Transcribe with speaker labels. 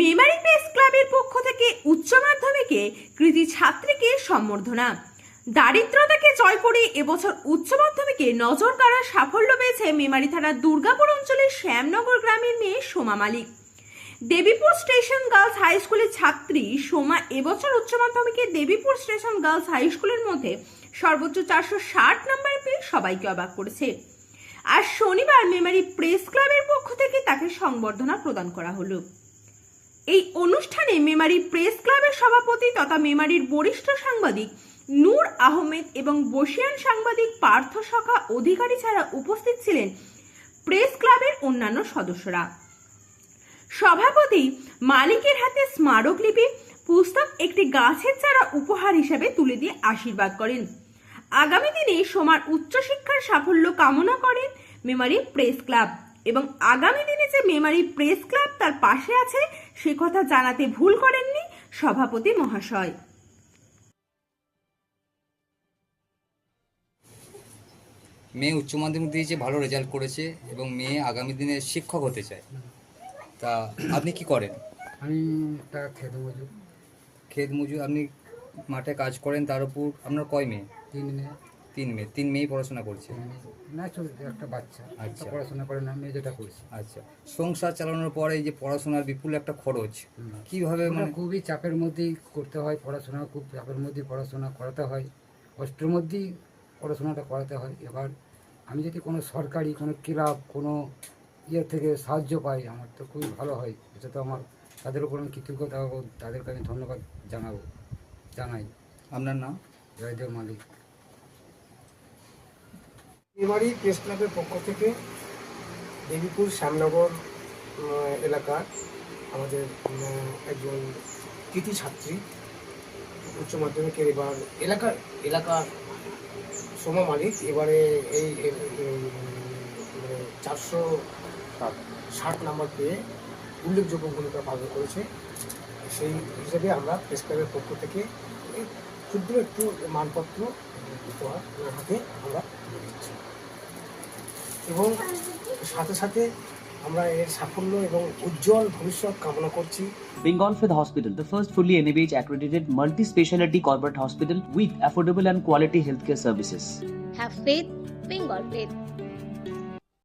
Speaker 1: Memari press ক্লাবের পক্ষ থেকে উচ্চ মাধ্যমিকে কৃতি ছাত্রীকে সম্বর্ধনা। দারিদ্রতাকে জয় করে এবছর উচ্চ মাধ্যমিকে নজর কাড়ার সাফল্য পেয়েছে মেমারি থানার দুর্গাপুর অঞ্চলের শ্যামনগর গ্রামের মেয়ে Soma Malik. Debipur station girls high স্কুলের ছাত্রী সোমা এবছর উচ্চ মাধ্যমিকে দেবীপুর স্টেশন গার্লস হাই স্কুলের মধ্যে সর্বোচ্চ চারশো ষাট নম্বর পেয়ে সবাইকে অবাক করেছে। আর শনিবার মেমারি প্রেস ক্লাবের পক্ষ থেকে তাকে সংবর্ধনা প্রদান করা হলো। এই অনুষ্ঠানে মেমারি প্রেস ক্লাবের সভাপতি তথা মেমারির বরিষ্ঠ সাংবাদিক নূর আহমেদ এবং বসিয়ান সাংবাদিক পার্থ সখা অধিকারী ছাড়া উপস্থিত ছিলেন প্রেস ক্লাবের অন্যান্য সদস্যরা। সভাপতি মালিকের হাতে স্মারকলিপি পুস্তক, একটি গাছের চারা উপহার হিসেবে তুলে দিয়ে আশীর্বাদ করেন। আগামী দিনে সোমার উচ্চশিক্ষার সাফল্য কামনা করেন মেমারি প্রেস ক্লাব এবং আগামী দিনে যে মেমারি প্রেস ক্লাব তার পাশে আছে সে কথা জানাতে ভুল করেননি সভাপতি মহাশয়।
Speaker 2: মেয়ে উচ্চ মাধ্যমিক দিয়েছে ভালো রেজাল্ট করেছে এবং মেয়ে আগামী দিনে শিক্ষক হতে চায়। তা আপনি কি করেন?
Speaker 3: আমি একটা খেতে মজুর।
Speaker 2: ক্ষেত মজুর আপনি মাঠে কাজ করেন তার উপর আপনার কয় মেয়ে?
Speaker 3: তিন মেয়ে।
Speaker 2: তিন মেয়ে তিন মেয়েই পড়াশোনা করছে?
Speaker 3: না চলছে একটা বাচ্চা
Speaker 2: আচ্ছা।
Speaker 3: পড়াশোনা করে না মেয়ে যেটা করছে।
Speaker 2: আচ্ছা। সংসার চালানোর পরে এই যে পড়াশোনার বিপুল একটা খরচ। কীভাবে মানে
Speaker 3: খুবই চাপের মধ্যেই করতে হয় পড়াশোনা খুব চাপের মধ্যেই পড়াশোনা করাতে হয়। কষ্টের মধ্যেই পড়াশোনাটা করাতে হয়। এবার আমি যদি কোনো সরকারি কোনো ক্লাব কোনো ইয়ে থেকে সাহায্য পাই আমার তো খুবই ভালো হয়। এটা তো আমার তাদের উপর আমি কৃতজ্ঞতা হব তাদেরকে আমি ধন্যবাদ জানাব জানাই।
Speaker 2: আপনার নাম?
Speaker 3: জয়দেব মালিক।
Speaker 4: এবারই প্রেস ক্লাবের পক্ষ থেকে দেবীপুর শ্যামনগর এলাকার আমাদের একজন কৃতি ছাত্রী উচ্চ মাধ্যমিকের এবার এলাকা এলাকা সোমা মালিক। এবারে এই মানে চারশো ষাট। নাম্বার পেয়ে উল্লেখযোগ্য ভূমিকা পালন করেছে। সেই হিসেবে আমরা প্রেস ক্লাবের পক্ষ থেকে ক্ষুদ্র একটু মানপত্র উপহার হাতে আমরা তুলে দিচ্ছি এবং সাথে সাথে আমরা এর সাফল্য এবং উজ্জ্বল ভবিষ্যৎ কামনা করছি
Speaker 5: Bengal Fifth Hospital, the first fully NABH accredited multi speciality corporate hospital with affordable and quality healthcare services.
Speaker 6: Have faith, Bengal faith.